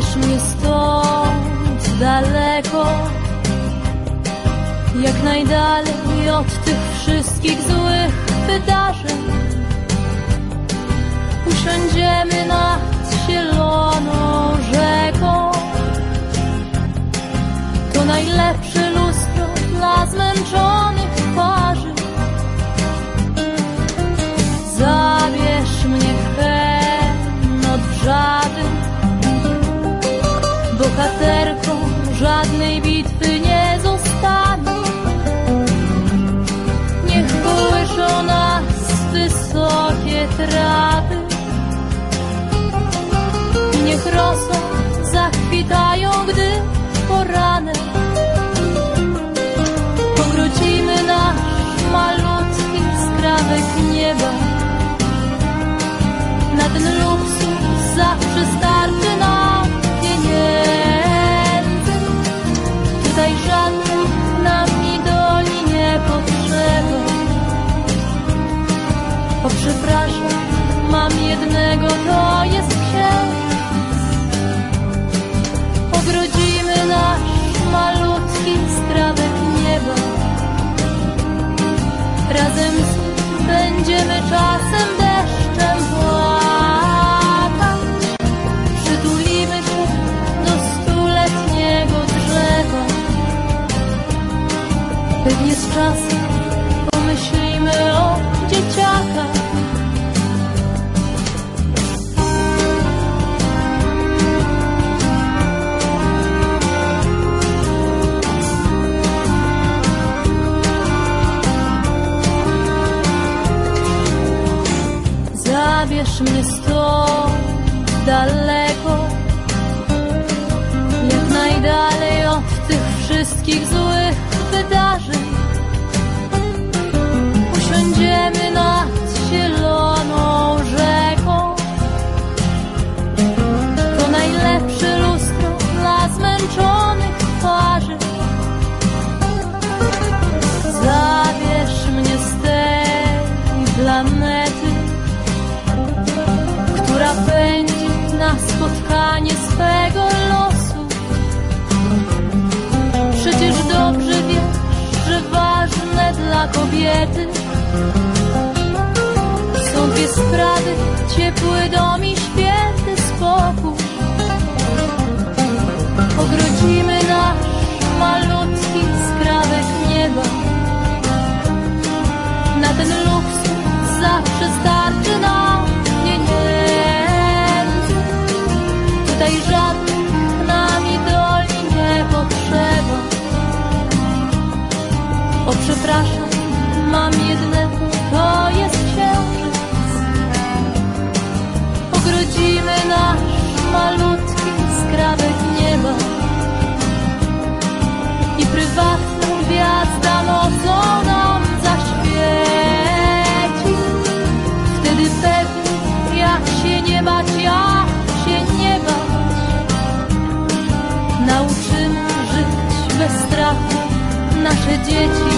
zabierz mnie stąd daleko, jak najdalej od tych wszystkich O przepraszam, mam jednego, to jest księżyc. Ogrodzimy nasz malutki skrawek nieba. Razem z nim będziemy czasem deszczem płakać. Przytulimy się do stuletniego drzewa. Pewnie z czasem pomyślimy o dzieciakach. Zabierz mnie stąd daleko na spotkanie swego losu. Przecież dobrze wiesz, że ważne dla kobiety są dwie sprawy, ciepły dom i święty O przepraszam, mam jednego, to jest księżyc. Ogrodzimy nasz malutki skrawek nieba i prywatną gwiazda mocą nam zaświeci. Wtedy pewnie jak się nie bać, jak się nie bać. Nauczymy żyć bez strachu nasze dzieci